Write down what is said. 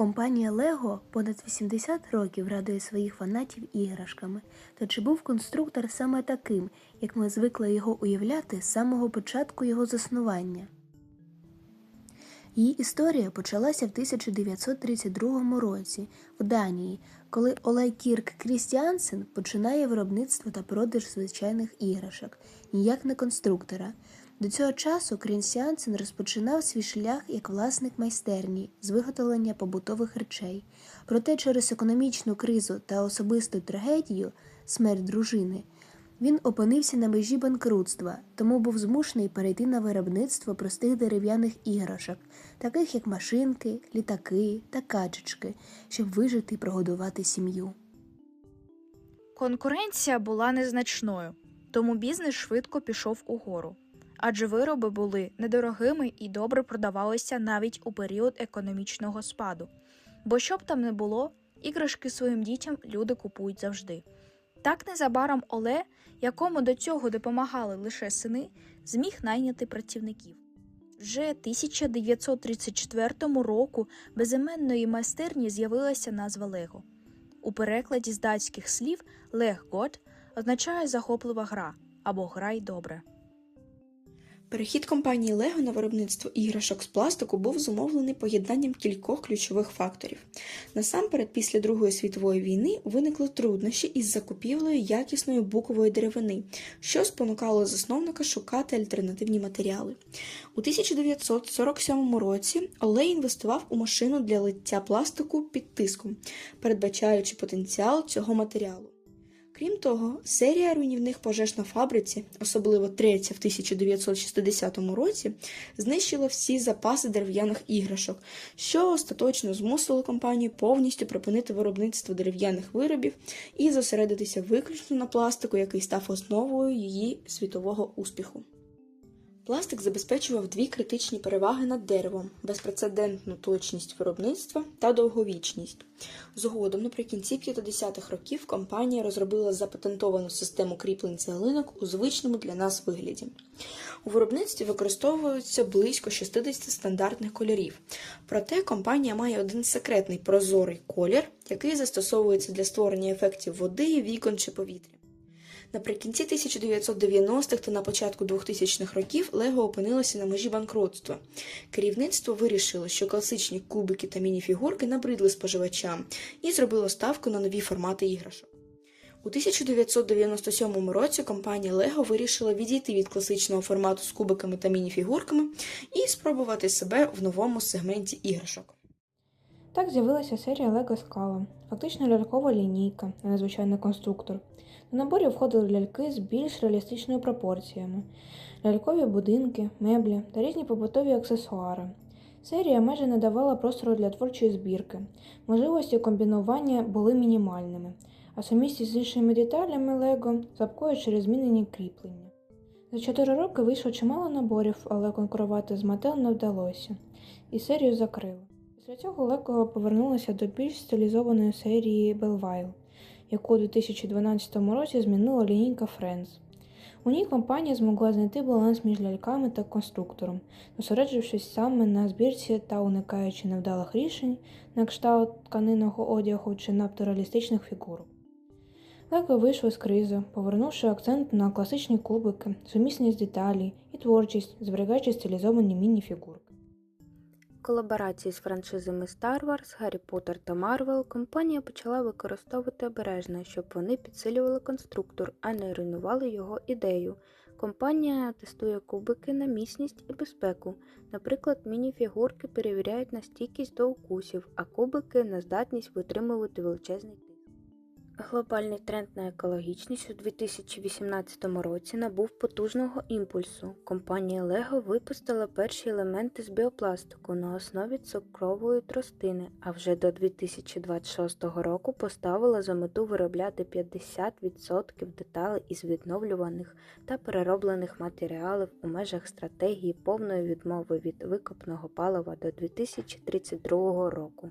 Компанія Лего понад 80 років радує своїх фанатів іграшками. То чи був конструктор саме таким, як ми звикли його уявляти з самого початку його заснування? Її історія почалася в 1932 році в Данії, коли Олег Кірк Крістіансен починає виробництво та продаж звичайних іграшок, ніяк не конструктора. До цього часу Крістіансен розпочинав свій шлях як власник майстерні з виготовлення побутових речей. Проте через економічну кризу та особисту трагедію смерть дружини він опинився на межі банкрутства, тому був змушений перейти на виробництво простих дерев'яних іграшок, таких як машинки, літаки та качечки, щоб вижити і прогодувати сім'ю. Конкуренція була незначною, тому бізнес швидко пішов угору. Адже вироби були недорогими і добре продавалися навіть у період економічного спаду. Бо що б там не було, іграшки своїм дітям люди купують завжди. Так незабаром Оле, якому до цього допомагали лише сини, зміг найняти працівників. Вже 1934 року безіменної майстерні з'явилася назва Лего. У перекладі з датських слів Лег Гот означає захоплива гра або грай добре. Перехід компанії Lego на виробництво іграшок з пластику був зумовлений поєднанням кількох ключових факторів. Насамперед, після Другої світової війни виникли труднощі із закупівлею якісної букової деревини, що спонукало засновника шукати альтернативні матеріали. У 1947 році Олей інвестував у машину для лиття пластику під тиском, передбачаючи потенціал цього матеріалу. Крім того, серія руйнівних пожеж на фабриці, особливо третя в 1960 році, знищила всі запаси дерев'яних іграшок, що остаточно змусило компанію повністю припинити виробництво дерев'яних виробів і зосередитися виключно на пластику, який став основою її світового успіху. Пластик забезпечував дві критичні переваги над деревом: безпрецедентну точність виробництва та довговічність. Згодом, наприкінці 50-х років, компанія розробила запатентовану систему кріплень цеглинок у звичному для нас вигляді. У виробництві використовуються близько 60 стандартних кольорів. Проте компанія має один секретний прозорий колір, який застосовується для створення ефектів води, вікон чи повітря. Наприкінці 1990-х та на початку 2000-х років Лего опинилося на межі банкрутства. Керівництво вирішило, що класичні кубики та мініфігурки набридли споживачам і зробило ставку на нові формати іграшок. У 1997 році компанія Lego вирішила відійти від класичного формату з кубиками та мініфігурками і спробувати себе в новому сегменті іграшок. Так з'явилася серія Lego Scala, фактично лялькова лінійка, а не звичайний конструктор. До наборі входили ляльки з більш реалістичними пропорціями, лялькові будинки, меблі та різні побутові аксесуари. Серія майже не давала простору для творчої збірки, можливості комбінування були мінімальними, а сумісність з іншими деталями Лего запкою через змінені кріплення. За чотири роки вийшло чимало наборів, але конкурувати з Mattel не вдалося, і серію закрили. Після цього Лего повернулося до більш стилізованої серії Белвайл, яку у 2012 році змінила лінійка Friends. У ній компанія змогла знайти баланс між ляльками та конструктором, зосереджившись саме на збірці та уникаючи невдалих рішень на кшталт тканинного одягу чи натуралістичних фігурок. Лего вийшло з кризи, повернувши акцент на класичні кубики, сумісність деталей і творчість, зберігаючи стилізовані міні-фігурки. Колаборації з франшизами Star Wars, Гаррі Potter та Марвел компанія почала використовувати обережно, щоб вони підсилювали конструктор, а не руйнували його ідею. Компанія тестує кубики на міцність і безпеку. Наприклад, міні-фігурки перевіряють на стійкість до укусів, а кубики на здатність витримувати величезний. Глобальний тренд на екологічність у 2018 році набув потужного імпульсу. Компанія Lego випустила перші елементи з біопластику на основі цукрової тростини, а вже до 2026 року поставила за мету виробляти 50% деталей із відновлюваних та перероблених матеріалів у межах стратегії повної відмови від викопного палива до 2032 року.